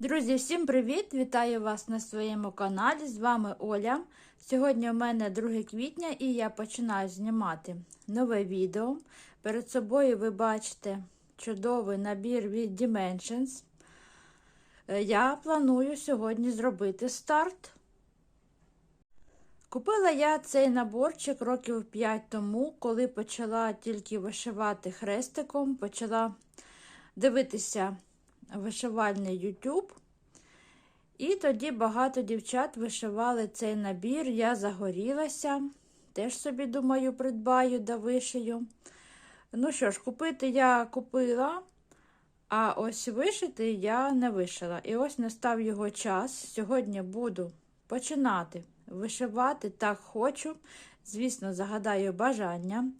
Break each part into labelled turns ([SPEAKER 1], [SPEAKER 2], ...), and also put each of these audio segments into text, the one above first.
[SPEAKER 1] Друзі, всім привіт! Вітаю вас на своєму каналі. З вами Оля. Сьогодні у мене 2 квітня і я починаю знімати нове відео. Перед собою ви бачите чудовий набір від Dimensions. Е, Я планую сьогодні зробити старт. Купила я цей наборчик років 5 тому, коли почала тільки вишивати хрестиком, почала дивитися вишивальний YouTube. І тоді багато дівчат вишивали цей набір. Я загорілася. Теж собі, думаю, придбаю да вишию. Ну що ж, купити я купила, а ось вишити я не вишила. І ось настав його час. Сьогодні буду починати вишивати так хочу. Звісно, загадаю бажання.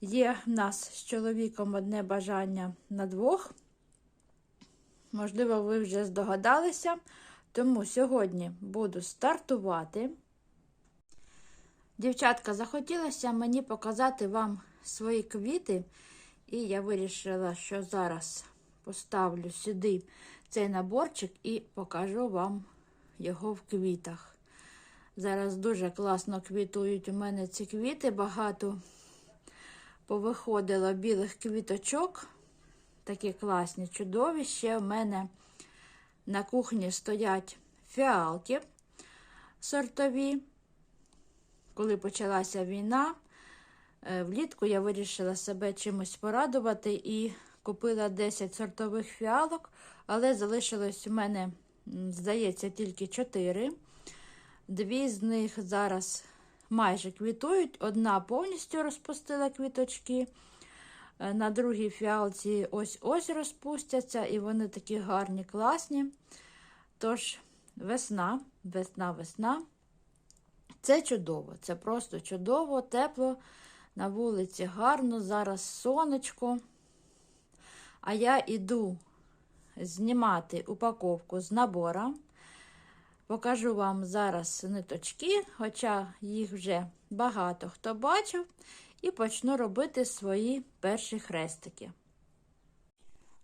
[SPEAKER 1] Є в нас з чоловіком одне бажання на двох. Можливо, ви вже здогадалися, тому сьогодні буду стартувати. Дівчатка, захотілося мені показати вам свої квіти, і я вирішила, що зараз поставлю сюди цей наборчик і покажу вам його в квітах. Зараз дуже класно квітують у мене ці квіти, багато повиходило білих квіточок. Такі класні, чудові. Ще в мене на кухні стоять фіалки сортові. Коли почалася війна, влітку я вирішила себе чимось порадувати і купила 10 сортових фіалок, але залишилось у мене, здається, тільки 4. Дві з них зараз майже квітують, одна повністю розпустила квіточки. На другій фіалці ось-ось розпустяться, і вони такі гарні, класні. Тож, весна, весна, весна. Це чудово, це просто чудово, тепло. На вулиці гарно, зараз сонечко. А я йду знімати упаковку з набора. Покажу вам зараз ниточки, хоча їх вже багато хто бачив і почну робити свої перші хрестики.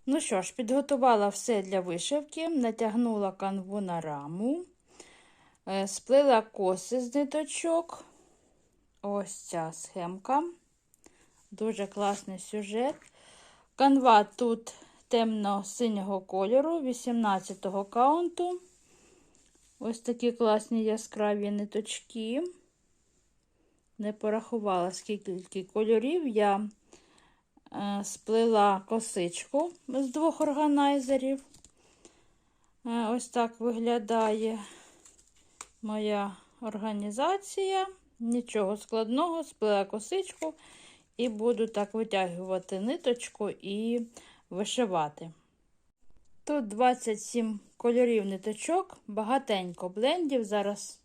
[SPEAKER 1] Ну що ж, підготувала все для вишивки, натягнула канву на раму, сплила коси з ниточок. Ось ця схемка. Дуже класний сюжет. Канва тут темно-синього кольору, 18-го каунту. Ось такі класні яскраві ниточки не порахувала, скільки кольорів. Я е, сплила косичку з двох органайзерів. Е, ось так виглядає моя організація. Нічого складного, сплила косичку і буду так витягувати ниточку і вишивати. Тут 27 кольорів ниточок, багатенько блендів. Зараз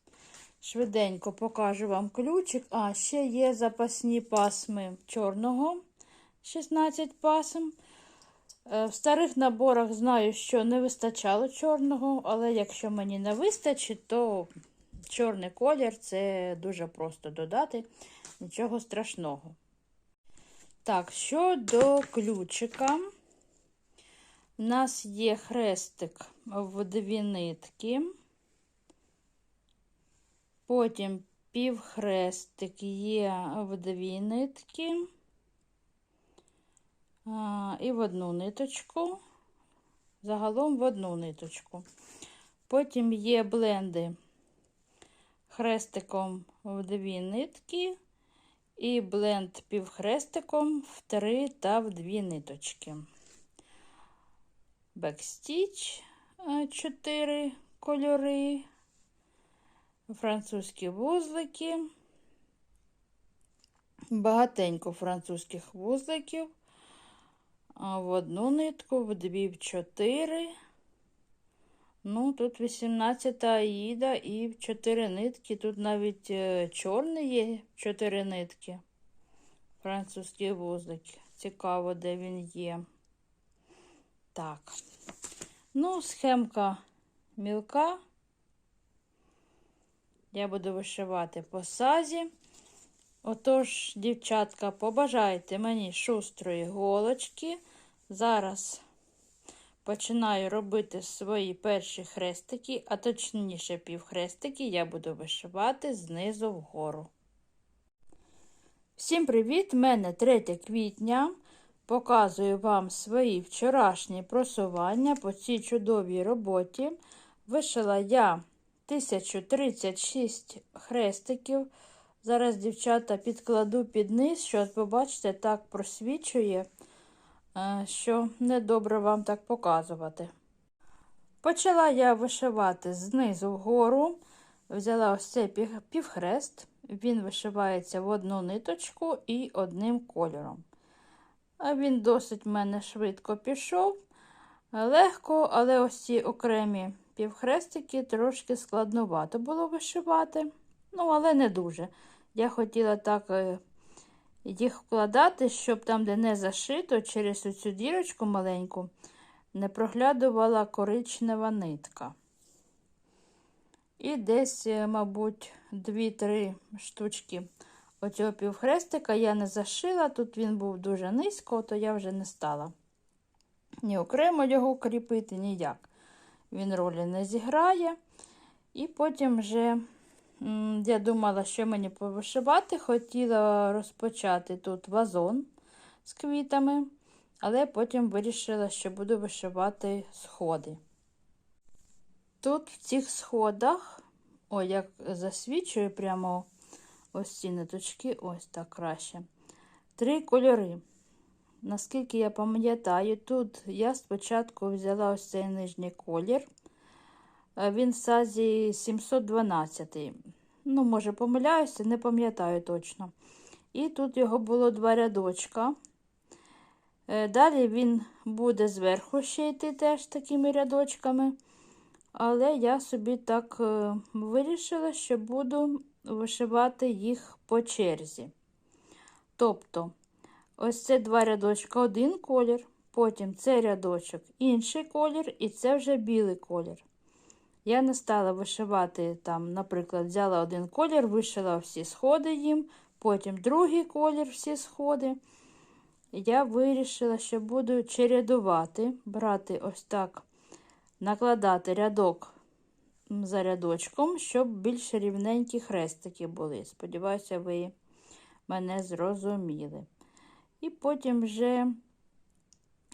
[SPEAKER 1] Швиденько покажу вам ключик. А, ще є запасні пасми чорного 16 пасм. Е, в старих наборах знаю, що не вистачало чорного, але якщо мені не вистачить, то чорний колір це дуже просто додати, нічого страшного. Так, щодо ключика, у нас є хрестик в дві нитки. Потім півхрестик є в дві нитки і в одну ниточку, загалом в одну ниточку. Потім є бленди хрестиком в дві нитки, і бленд півхрестиком в три та в дві ниточки. Бекстіч 4 кольори французькі вузлики, багатенько французьких вузликів. В одну нитку, в дві, в чотири. Ну, тут 18 аїда і в чотири нитки. Тут навіть е, чорний є чотири нитки. Французький вузлик. Цікаво, де він є. Так. Ну, схемка мілка. Я буду вишивати по сазі. Отож, дівчатка, побажайте мені шустрої голочки. Зараз починаю робити свої перші хрестики, а точніше півхрестики я буду вишивати знизу вгору. Всім привіт! мене 3 квітня. Показую вам свої вчорашні просування по цій чудовій роботі. Вишила я 1036 хрестиків. Зараз, дівчата, підкладу під низ, що от побачите, так просвічує, е, що недобре вам так показувати. Почала я вишивати знизу вгору, взяла ось цей півхрест, він вишивається в одну ниточку і одним кольором. Він досить в мене швидко пішов. Легко, але ось ці окремі півхрестики трошки складновато було вишивати. Ну, але не дуже. Я хотіла так е, їх вкладати, щоб там, де не зашито, через цю дірочку маленьку, не проглядувала коричнева нитка. І десь, е, мабуть, 2-3 штучки оцього півхрестика я не зашила. Тут він був дуже низько, то я вже не стала ні окремо його кріпити, ніяк. Він ролі не зіграє. І потім вже я думала, що мені повишивати. Хотіла розпочати тут вазон з квітами, але потім вирішила, що буду вишивати сходи. Тут в цих сходах, ой, як засвічую прямо ось ці ниточки, ось так краще. Три кольори. Наскільки я пам'ятаю, тут я спочатку взяла ось цей нижній колір. Він в сазі 712. Ну, може, помиляюся, не пам'ятаю точно. І тут його було два рядочка. Е, далі він буде зверху ще йти теж такими рядочками. Але я собі так е, вирішила, що буду вишивати їх по черзі. Тобто, ось це два рядочка, один колір, потім цей рядочок інший колір, і це вже білий колір. Я не стала вишивати, там, наприклад, взяла один колір, вишила всі сходи їм, потім другий колір, всі сходи. Я вирішила, що буду чередувати, брати ось так, накладати рядок за рядочком, щоб більш рівненькі хрестики були. Сподіваюся, ви мене зрозуміли. І потім вже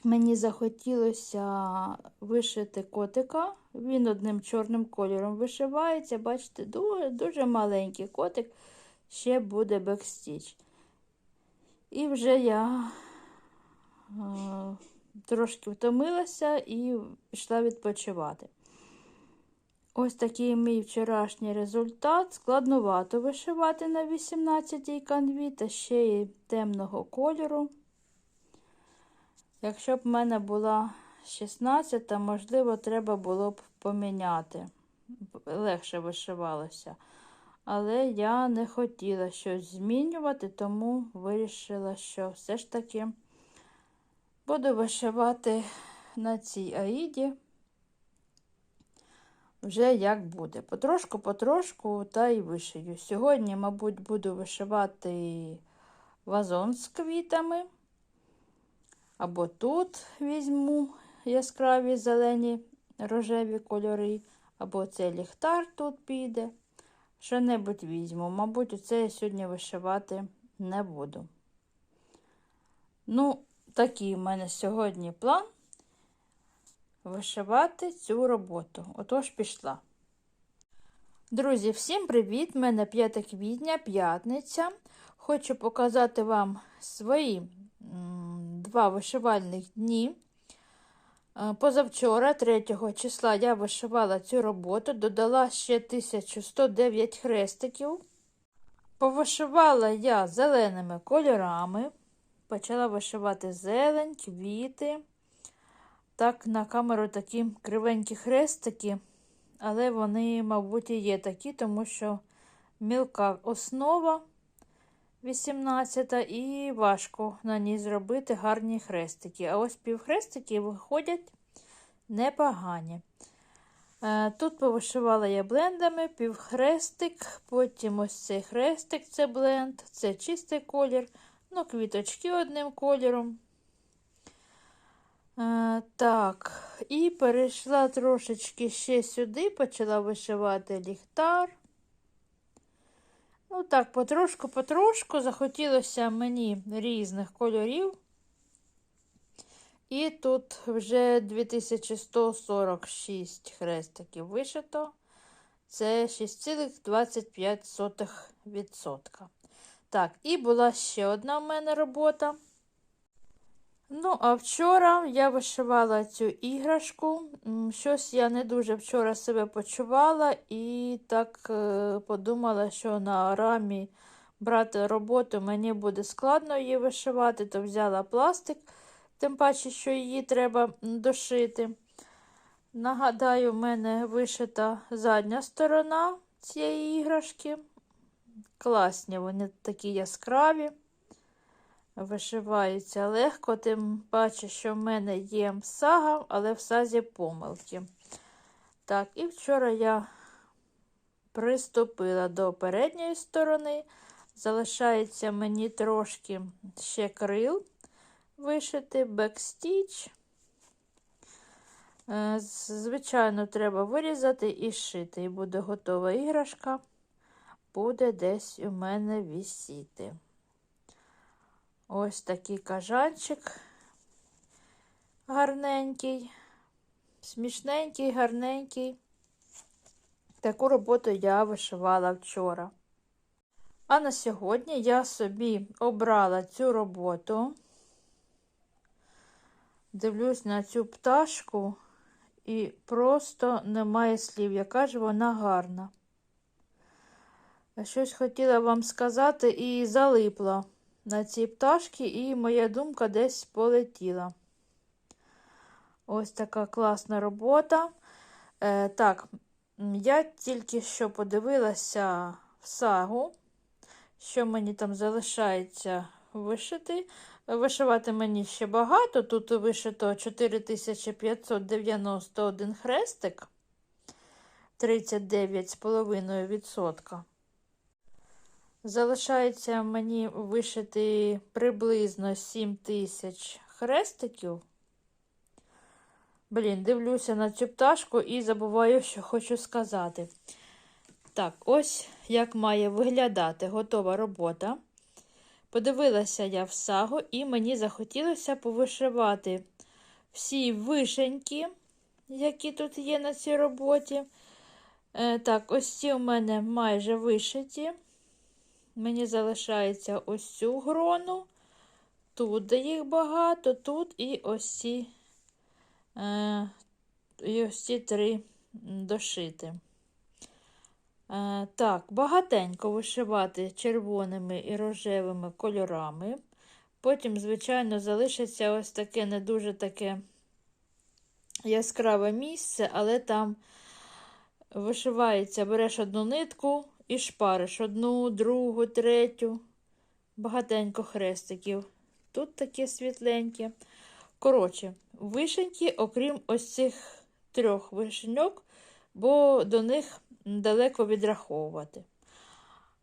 [SPEAKER 1] мені захотілося вишити котика. Він одним чорним кольором вишивається. Бачите, дуже дуже маленький котик, ще буде бекстіч. І вже я е, трошки втомилася і пішла відпочивати. Ось такий мій вчорашній результат. Складновато вишивати на 18-й канві та ще й темного кольору. Якщо б в мене була 16, то, можливо, треба було б поміняти. Легше вишивалося. Але я не хотіла щось змінювати, тому вирішила, що все ж таки буду вишивати на цій аїді вже як буде. Потрошку-потрошку та й вишию. Сьогодні, мабуть, буду вишивати вазон з квітами. Або тут візьму яскраві зелені рожеві кольори, або цей ліхтар тут піде. Що-небудь візьму. Мабуть, оце я сьогодні вишивати не буду. Ну, такий у мене сьогодні план вишивати цю роботу. Отож пішла. Друзі, всім привіт! Мене 5 квітня, п'ятниця. Хочу показати вам свої два вишивальних дні. Е, позавчора, 3 числа, я вишивала цю роботу, додала ще 1109 хрестиків. Повишивала я зеленими кольорами, почала вишивати зелень, квіти. Так, на камеру такі кривенькі хрестики, але вони, мабуть, і є такі, тому що мілка основа 18 і важко на ній зробити гарні хрестики. А ось півхрестики виходять непогані. Е, тут повишивала я блендами півхрестик, потім ось цей хрестик це бленд, це чистий колір, ну, квіточки одним кольором. Е, так, і перейшла трошечки ще сюди, почала вишивати ліхтар. Ну так, потрошку-потрошку захотілося мені різних кольорів. І тут вже 2146 хрестиків вишито. Це 6,25%. Так, і була ще одна в мене робота. Ну, а вчора я вишивала цю іграшку. Щось я не дуже вчора себе почувала і так е, подумала, що на рамі брати роботу мені буде складно її вишивати, то взяла пластик, тим паче, що її треба дошити. Нагадаю, в мене вишита задня сторона цієї іграшки. Класні, вони такі яскраві. Вишиваються легко, тим паче, що в мене є сага, але в сазі помилки. Так, і вчора я приступила до передньої сторони. Залишається мені трошки ще крил вишити, бекстіч. Е, Звичайно, треба вирізати і шити. І буде готова іграшка, буде десь у мене вісіти. Ось такий кажанчик гарненький, смішненький, гарненький. Таку роботу я вишивала вчора. А на сьогодні я собі обрала цю роботу. Дивлюсь на цю пташку і просто немає слів, яка ж вона гарна. Щось хотіла вам сказати і залипла на ці пташки, і моя думка десь полетіла. Ось така класна робота. Е, Так, я тільки що подивилася в сагу, що мені там залишається вишити. Вишивати мені ще багато. Тут вишито 4591 хрестик, 39,5%. Залишається мені вишити приблизно 7 тисяч хрестиків. Блін, дивлюся на цю пташку і забуваю, що хочу сказати. Так, ось як має виглядати готова робота. Подивилася я в сагу, і мені захотілося повишивати всі вишеньки, які тут є на цій роботі. Е, так, ось ці у мене майже вишиті. Мені залишається ось цю грону. Тут де їх багато, тут і ось ці, е, і ось ці три дошити. Е, так, багатенько вишивати червоними і рожевими кольорами. Потім, звичайно, залишиться ось таке не дуже таке яскраве місце, але там вишивається, береш одну нитку і шпариш одну, другу, третю. Багатенько хрестиків. Тут такі світленькі. Коротше, вишеньки, окрім ось цих трьох вишеньок, бо до них далеко відраховувати.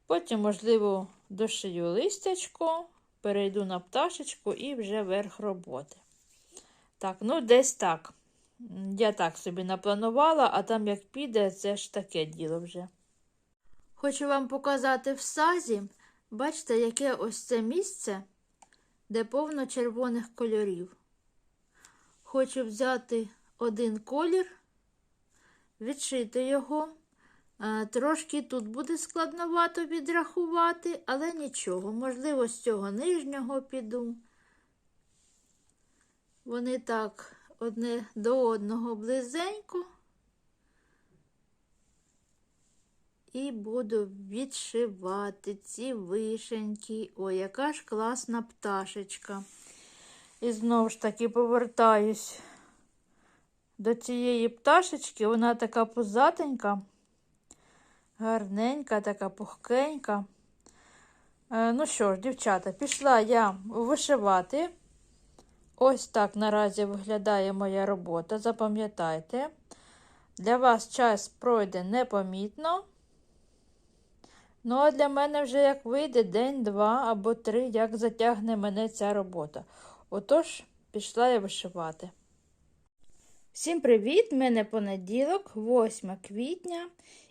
[SPEAKER 1] Потім, можливо, дошию листячко, перейду на пташечку і вже верх роботи. Так, ну десь так. Я так собі напланувала, а там як піде, це ж таке діло вже. Хочу вам показати в сазі, бачите, яке ось це місце, де повно червоних кольорів. Хочу взяти один колір, відшити його. Трошки тут буде складновато відрахувати, але нічого. Можливо, з цього нижнього піду. Вони так одне до одного близенько. І буду відшивати ці вишеньки. Ой, яка ж класна пташечка. І знову ж таки повертаюсь до цієї пташечки. Вона така пузатенька, гарненька, така пухкенька. Е, ну що ж, дівчата, пішла я вишивати. Ось так наразі виглядає моя робота. Запам'ятайте, для вас час пройде непомітно. Ну, а для мене вже як вийде день, два або три, як затягне мене ця робота. Отож, пішла я вишивати. Всім привіт! Мене понеділок, 8 квітня,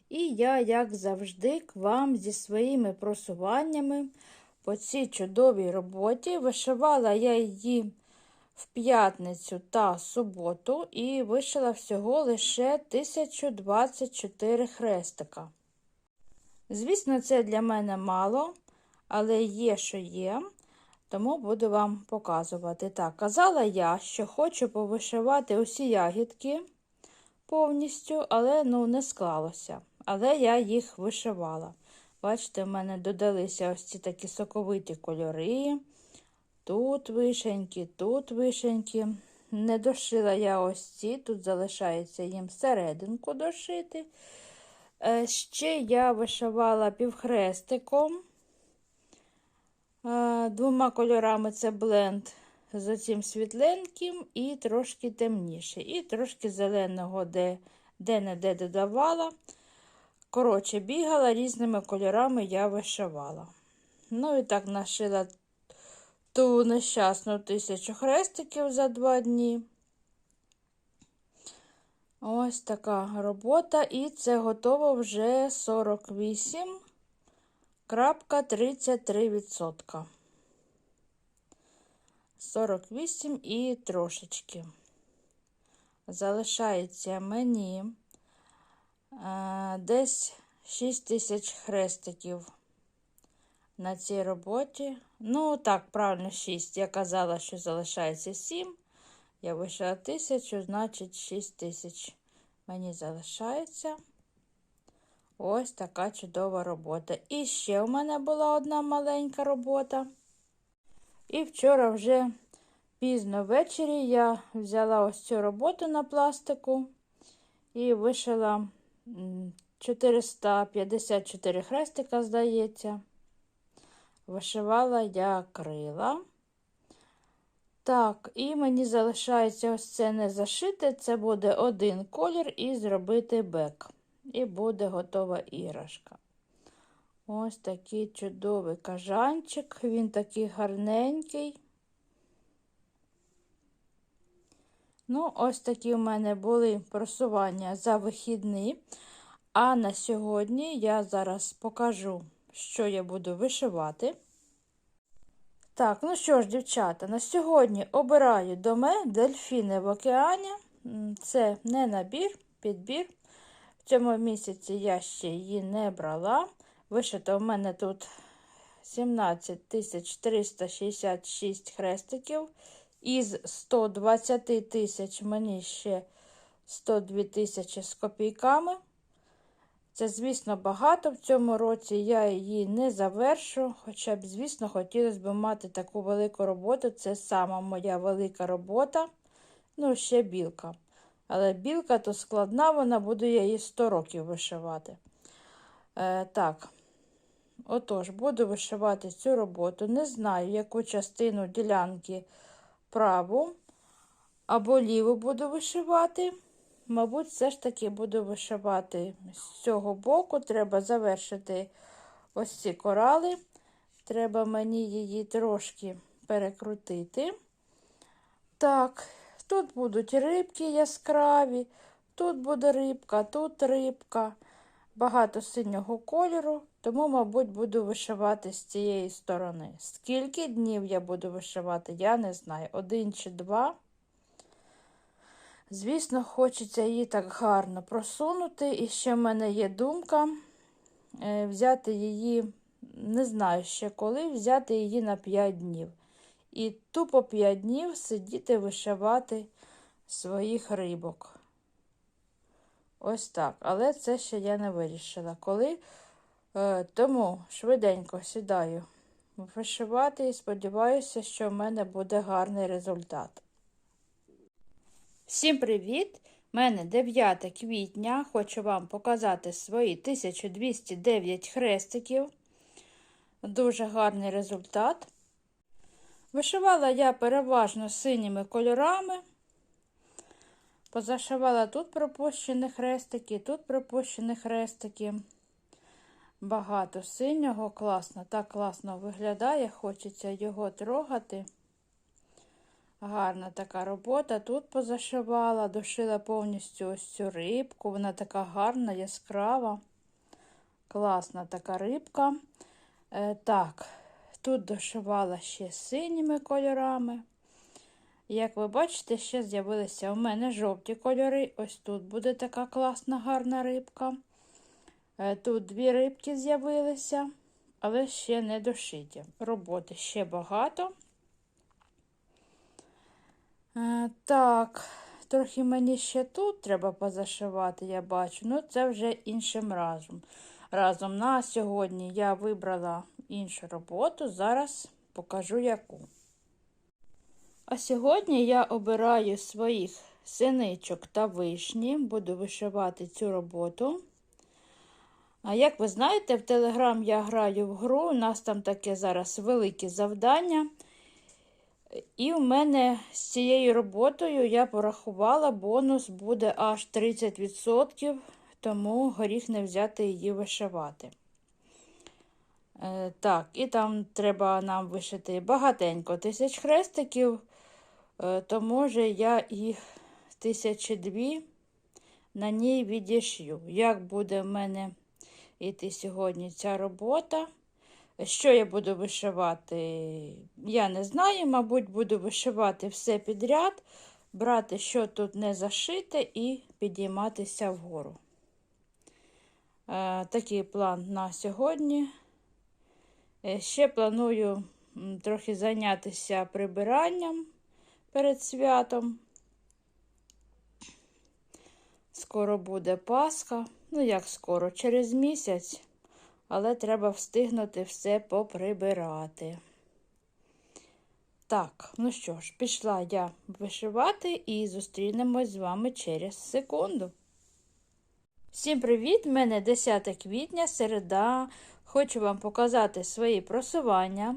[SPEAKER 1] і я, як завжди, к вам зі своїми просуваннями по цій чудовій роботі. Вишивала я її в п'ятницю та суботу і вишила всього лише 1024 хрестика. Звісно, це для мене мало, але є, що є. Тому буду вам показувати. Так, казала я, що хочу повишивати усі ягідки повністю, але ну, не склалося. Але я їх вишивала. Бачите, в мене додалися ось ці такі соковиті кольори. Тут вишенькі, тут вишенькі. Не дошила я ось ці, тут залишається їм серединку дошити. Е, ще я вишивала півхрестиком. Двома кольорами це бленд з оцим світленьким і трошки темніше. І трошки зеленого де-не-де додавала. Коротше, бігала різними кольорами я вишивала. Ну і так нашила ту нещасну тисячу хрестиків за два дні. Ось така робота, і це готово вже 48 крапка 33%. 48 і трошечки. Залишається мені а, десь 6 тисяч хрестиків на цій роботі. Ну, так, правильно, 6. Я казала, що залишається 7. Я вийшла тисячу, значить 6 тисяч мені залишається. Ось така чудова робота. І ще у мене була одна маленька робота. І вчора вже пізно ввечері я взяла ось цю роботу на пластику і вишила 454 хрестика, здається. Вишивала я крила. Так, і мені залишається ось це не зашити, це буде один колір і зробити бек і буде готова іграшка. Ось такий чудовий кажанчик, він такий гарненький. Ну, ось такі у мене були просування за вихідні. А на сьогодні я зараз покажу, що я буду вишивати. Так, ну що ж, дівчата, на сьогодні обираю доме дельфіни в океані. Це не набір, підбір. В цьому місяці я ще її не брала. Вишито в мене тут 17 366 хрестиків. Із 120 тисяч мені ще 102 тисячі з копійками. Це, звісно, багато в цьому році я її не завершу. Хоча б, звісно, хотілося б мати таку велику роботу. Це сама моя велика робота. Ну, ще білка. Але білка то складна, вона буду я її 100 років вишивати. Е, Так, отож, буду вишивати цю роботу. Не знаю, яку частину ділянки праву або ліву буду вишивати. Мабуть, все ж таки буду вишивати з цього боку. Треба завершити ось ці корали. Треба мені її трошки перекрутити. Так, Тут будуть рибки яскраві, тут буде рибка, тут рибка, багато синього кольору, тому, мабуть, буду вишивати з цієї сторони. Скільки днів я буду вишивати, я не знаю. Один чи два. Звісно, хочеться її так гарно просунути. І ще в мене є думка е, взяти її, не знаю ще коли, взяти її на 5 днів і тупо п'ять днів сидіти вишивати своїх рибок. Ось так. Але це ще я не вирішила. Коли е, тому швиденько сідаю вишивати і сподіваюся, що в мене буде гарний результат. Всім привіт! Мене 9 квітня. Хочу вам показати свої 1209 хрестиків. Дуже гарний результат. Вишивала я переважно синіми кольорами. Позашивала тут пропущені хрестики, тут пропущені хрестики. Багато синього, класно, так класно виглядає, хочеться його трогати. Гарна така робота. Тут позашивала, дошила повністю ось цю рибку. Вона така гарна, яскрава. Класна така рибка. Е, так, тут дошивала ще синіми кольорами. Як ви бачите, ще з'явилися у мене жовті кольори. Ось тут буде така класна, гарна рибка. Е, тут дві рибки з'явилися, але ще не дошиті. Роботи ще багато. Е, Так, трохи мені ще тут треба позашивати, я бачу. Ну, це вже іншим разом. Разом на сьогодні я вибрала іншу роботу, зараз покажу яку. А сьогодні я обираю своїх синичок та вишні, буду вишивати цю роботу. А як ви знаєте, в Телеграм я граю в гру, у нас там таке зараз велике завдання. І в мене з цією роботою я порахувала, бонус буде аж 30%, тому горіх не взяти її вишивати. Е, так, і там треба нам вишити багатенько тисяч хрестиків, е, то може я і тисячі дві на ній відішью. Як буде в мене йти сьогодні ця робота? Що я буду вишивати, я не знаю, мабуть, буду вишивати все підряд, брати, що тут не зашите, і підійматися вгору. Е, такий план на сьогодні. Е, ще планую трохи зайнятися прибиранням перед святом. Скоро буде Пасха. Ну, як скоро, через місяць але треба встигнути все поприбирати. Так, ну що ж, пішла я вишивати і зустрінемось з вами через секунду. Всім привіт! Мене 10 квітня, середа. Хочу вам показати свої просування.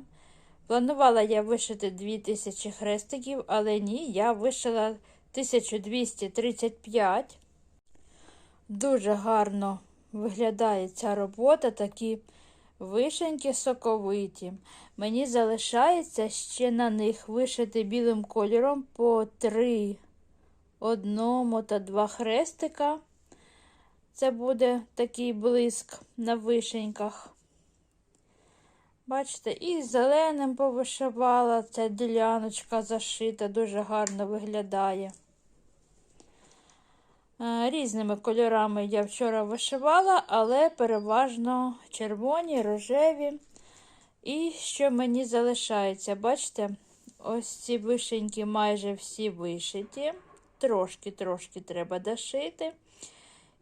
[SPEAKER 1] Планувала я вишити 2000 хрестиків, але ні, я вишила 1235. Дуже гарно виглядає ця робота, такі вишеньки соковиті. Мені залишається ще на них вишити білим кольором по три одному та два хрестика. Це буде такий блиск на вишеньках. Бачите, і зеленим повишивала ця діляночка зашита, дуже гарно виглядає. Е, різними кольорами я вчора вишивала, але переважно червоні, рожеві. І що мені залишається, бачите, ось ці вишеньки майже всі вишиті. Трошки-трошки треба дошити.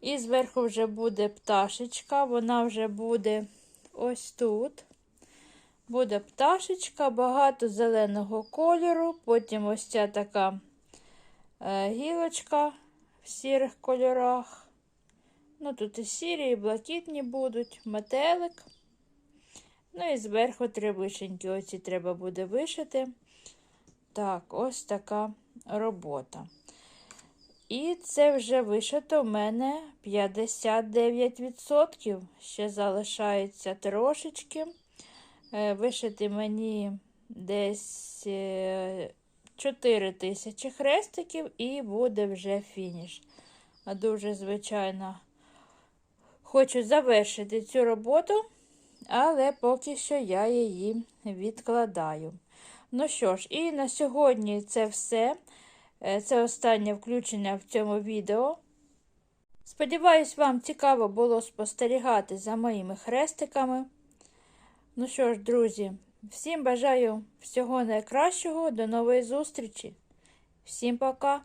[SPEAKER 1] І зверху вже буде пташечка, вона вже буде ось тут. Буде пташечка, багато зеленого кольору, потім ось ця така е, гілочка в сірих кольорах. Ну, тут і сірі, і блакитні будуть, метелик. Ну і зверху три вишеньки. Оці треба буде вишити. Так, ось така робота. І це вже вишито в мене 59%. Ще залишається трошечки. Е, вишити мені десь е, 4 тисячі хрестиків і буде вже фініш. Дуже, звичайно, хочу завершити цю роботу, але поки що я її відкладаю. Ну що ж, і на сьогодні це все. Е, це останнє включення в цьому відео. Сподіваюсь, вам цікаво було спостерігати за моїми хрестиками. Ну що ж, друзі, Всім бажаю всього найкращого, до нової зустрічі. Всім пока!